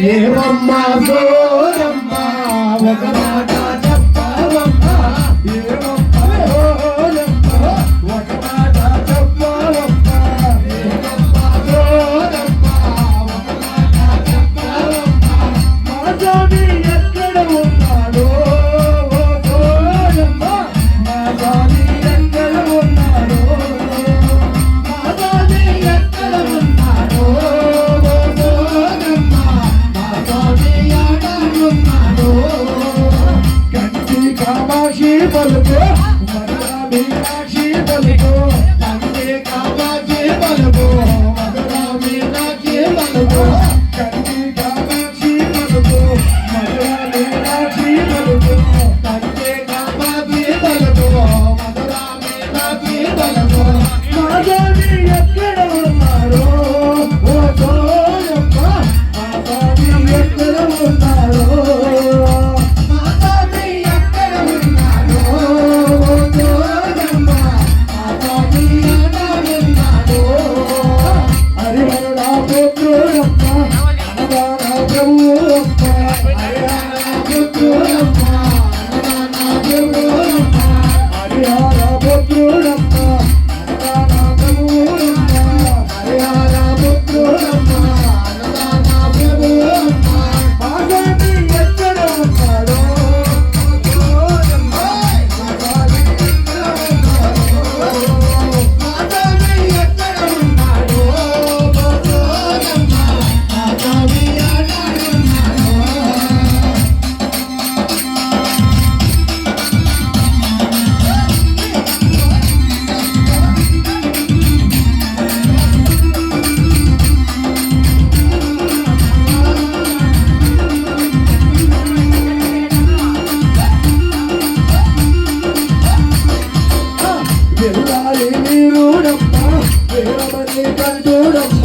ఏమమ్మా ఒక మాట. the door. వీరుడమ్మ వీరమణి కంటుడమ్మ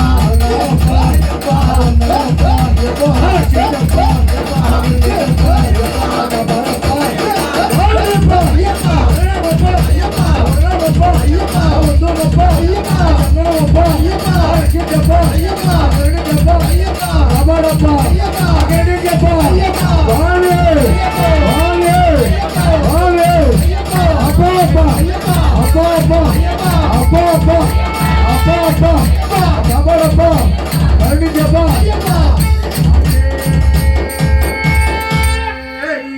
やった!